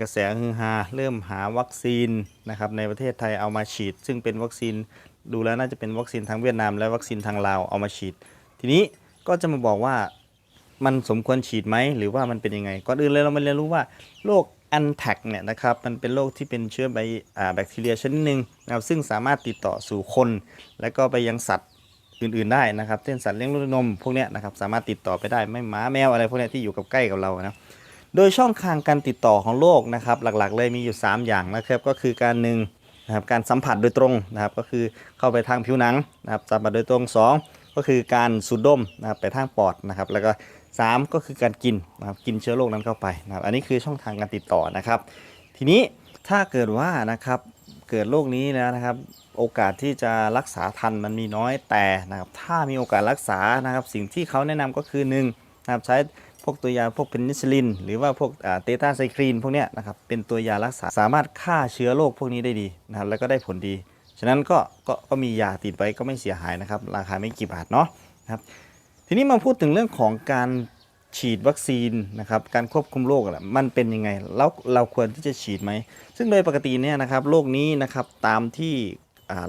กระแสฮือฮาเริ่มหาวัคซีนนะครับในประเทศไทยเอามาฉีด ซึ่งเป็นวัคซีนดูแล้วน่าจะเป็นวัคซีนทางเวียดนาม และวัคซีนทางลาวเอามาฉีด ทีนี้ก็จะมาบอกว่ามันสมควรฉีดไหมหรือว่ามันเป็นยังไงก่อนอื่นเลยเรามาเรียนรู้ว่าโรคอันแท็กเนี่ยนะครับมันเป็นโรคที่เป็นเชื้อไบอ่าแบคทีเรียชนิดหนึ่งนะครับซึ่งสามารถติดต่อสู่คน และก็ไปยังสัตว์อื่นๆได้นะครับเช่นสัตว์เลี้ยงลูกด้วยนมพวกเนี้ยนะครับสามารถติดต่อไปได้ไม่หมาแมวอะไรพวกเนี้ยที่อยู่กับใกล้กับเรานะ โดยช่องทางการติดต่อของโรคนะครับ หลักๆ เลยมีอยู่ 3 อย่างนะครับ ก็คือการหนึ่งนะครับการสัมผัสโดยตรงนะครับ ก็คือเข้าไปทางผิวหนังนะครับสัมผัสโดยตรง 2 ก็คือการสูดดมนะครับไปทางปอดนะครับ แล้วก็ 3 ก็คือการกินนะครับกินเชื้อโรคนั้นเข้าไปนะครับอันนี้คือช่องทางการติดต่อนะครับ ทีนี้ถ้าเกิดว่านะครับเกิดโรคนี้แล้วนะครับ โอกาสที่จะรักษาทันมันมีน้อยแต่นะครับถ้ามีโอกาสรักษานะครับ สิ่งที่เขาแนะนำก็คือหนึ่งนะครับใช้ พวกตัวยาพวกเพนิซิลิน หรือว่าพวกเตต้าไซคลีนพวกเนี้ยนะครับเป็นตัวยารักษาสามารถฆ่าเชื้อโรคพวกนี้ได้ดีนะครับแล้วก็ได้ผลดี ฉะนั้นก็ก็ก็มียาติดไว้ก็ไม่เสียหายนะครับ ราคาไม่กี่บาทเนาะนะครับทีนี้มาพูดถึงเรื่องของการฉีดวัคซีนนะครับการควบคุมโรคอะมันเป็นยังไงแล้วเราควรที่จะฉีดไหม ซึ่งโดยปกติเนี่ยนะครับโรคนี้นะครับตามที่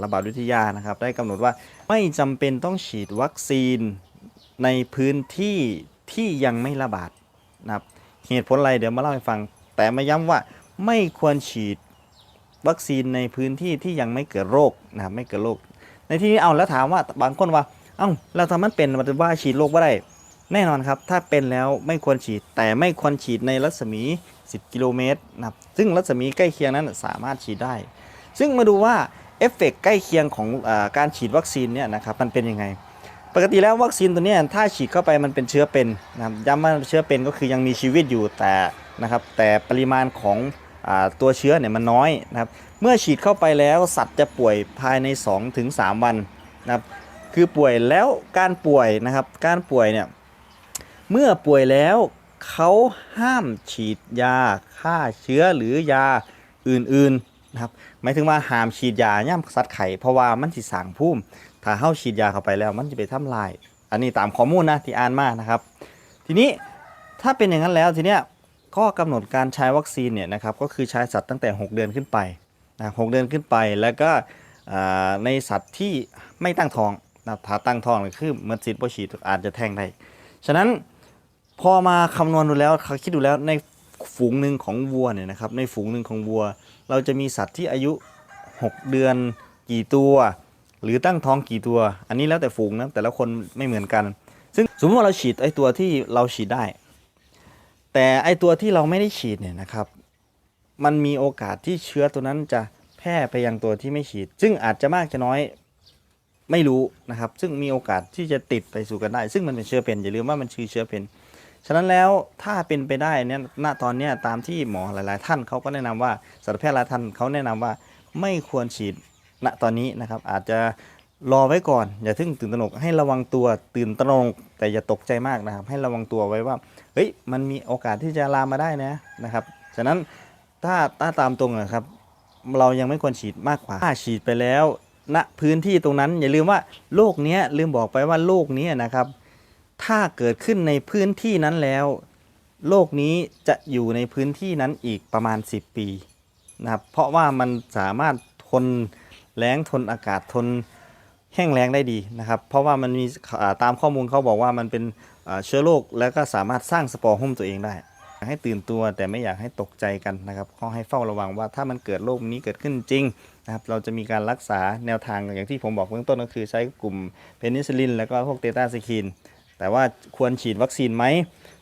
ระบาดวิทยานะครับได้กำหนดว่าไม่จำเป็นต้องฉีดวัคซีนในพื้นที่ ที่ยังไม่ระบาดนะครับเหตุผลอะไรเดี๋ยวมาเล่าให้ฟัง แต่มาย้ำว่าไม่ควรฉีดวัคซีนในพื้นที่ที่ยังไม่เกิดโรคนะครับไม่เกิดโรคในที่นี้เอาแล้วถามว่าบางคนว่าเอ้าเราทำมันเป็นมันจะว่าฉีดโรคว่าได้แน่นอนครับ ถ้าเป็นแล้วไม่ควรฉีด แต่ไม่ควรฉีดในรัศมี 10 กิโลเมตรนะครับซึ่งรัศมีใกล้เคียงนั้นสามารถฉีดได้ ซึ่งมาดูว่าเอฟเฟกต์ใกล้เคียงของอการฉีดวัคซีนเนี่ยนะครับมันเป็นยังไง ปกติแล้ววัคซีนตัวนี้ถ้าฉีดเข้าไปมันเป็นเชื้อเป็นนะครับย้ำว่าเชื้อเป็นก็คือยังมีชีวิตอยู่แต่นะครับแต่ปริมาณของอตัวเชื้อเนี่ยมันน้อยนะครับเมื่อฉีดเข้าไปแล้วสัตว์จะป่วยภายใน 2-3 วันนะครับคือป่วยแล้วการป่วยนะครับการป่วยเนี่ยเมื่อป่วยแล้วเขาห้ามฉีดยาฆ่าเชื้อหรือยาอื่นๆนะครับหมายถึงว่าห้ามฉีดยาย่ำสัตว์ไข่เพราะว่ามันสิสางภูม ถ้าเข้าฉีดยาเข้าไปแล้ว มันจะไปทำลาย อันนี้ตามข้อมูลนะที่อ่านมานะครับ ทีนี้ถ้าเป็นอย่างนั้นแล้วทีเนี้ยข้อกำหนดการใช้วัคซีนเนี่ยนะครับก็คือใช้สัตว์ตั้งแต่ 6 เดือนขึ้นไปนะหกเดือนขึ้นไปแล้วก็ในสัตว์ที่ไม่ตั้งท้องนะถ้าตั้งท้องคือเมื่อฉีดบ่ฉีดอาจจะแทงได้ฉะนั้นพอมาคำนวณดูแล้วเขาคิดดูแล้วในฝูงหนึ่งของวัวเนี่ยนะครับในฝูงหนึ่งของวัว เราจะมีสัตว์ที่อายุ 6 เดือนกี่ตัว หรือตั้งท้องกี่ตัว อันนี้แล้วแต่ฝูงนะแต่ละคนไม่เหมือนกัน ซึ่งสมมติว่าเราฉีดไอตัวที่เราฉีดได้ แต่ไอตัวที่เราไม่ได้ฉีดเนี่ยนะครับ มันมีโอกาสที่เชื้อตัวนั้นจะแพร่ไปยังตัวที่ไม่ฉีด ซึ่งอาจจะมากจะน้อยไม่รู้นะครับ ซึ่งมีโอกาสที่จะติดไปสู่กันได้ ซึ่งมันเป็นเชื้อเป็นอย่าลืมว่ามันคือเชื้อเป็นฉะนั้นแล้วถ้าเป็นไปได้เนี่ยณตอนนี้ตามที่หมอหลาย ๆ ท่านเขาก็แนะนำว่าสัตวแพทย์หลายท่านเขาแนะนำว่าไม่ควรฉีด ณตอนนี้นะครับอาจจะรอไว้ก่อน อย่าทึ่งตื่นตระหนกให้ระวังตัวตื่นตระหนกแต่อย่าตกใจมากนะครับ ให้ระวังตัวไว้ว่าเฮ้ยมันมีโอกาสที่จะลามมาได้นะนะครับฉะนั้นถ้าถ้าตามตรงนะครับ เรายังไม่ควรฉีดมากกว่าถ้าฉีดไปแล้วณพื้นที่ตรงนั้น อย่าลืมว่าโรคเนี้ยลืมบอกไปว่าโรคนี้นะครับ ถ้าเกิดขึ้นในพื้นที่นั้นแล้วโรคนี้จะอยู่ในพื้นที่นั้นอีกประมาณ 10 ปีนะครับเพราะว่ามันสามารถทน แล้งทนอากาศทนแห้งแล้งได้ดีนะครับ เพราะว่ามันมีตามข้อมูลเขาบอกว่ามันเป็นเชื้อโรคแล้วก็สามารถสร้างสปอร์หุ้มตัวเองได้ ให้ตื่นตัวแต่ไม่อยากให้ตกใจกันนะครับขอให้เฝ้าระวังว่าถ้ามันเกิดโรคนี้เกิดขึ้นจริงนะครับเราจะมีการรักษาแนวทางอย่างที่ผมบอกเบื้องต้นก็คือใช้กลุ่มเพนิซิลิน แล้วก็พวกเตต้าซิคีนแต่ว่าควรฉีดวัคซีนไหม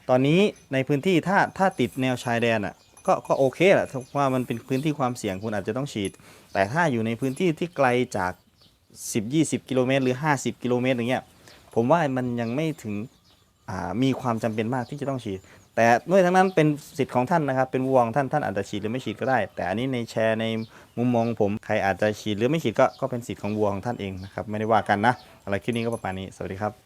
ตอนนี้ในพื้นที่ถ้าถ้าติดแนวชายแดนอะ ก็ก็โอเคแหละว่ามันเป็นพื้นที่ความเสี่ยงคุณอาจจะต้องฉีด แต่ถ้าอยู่ในพื้นที่ที่ไกลจาก 10-20 กิโลเมตร หรือ 50 กิโลเมตรอย่างเงี้ยผมว่ามันยังไม่ถึงมีความจำเป็นมากที่จะต้องฉีด แต่ด้วยทั้งนั้นเป็นสิทธิ์ของท่านนะครับ เป็นวัวของท่านท่านอาจจะฉีดหรือไม่ฉีดก็ได้ แต่อันนี้ในแชร์ในมุมมองผมใครอาจจะฉีดหรือไม่ฉีดก็ก็เป็นสิทธิ์ของวัวของท่านเองนะครับไม่ได้ว่ากันนะอะไรคลิปนี้ก็ประมาณนี้สวัสดีครับ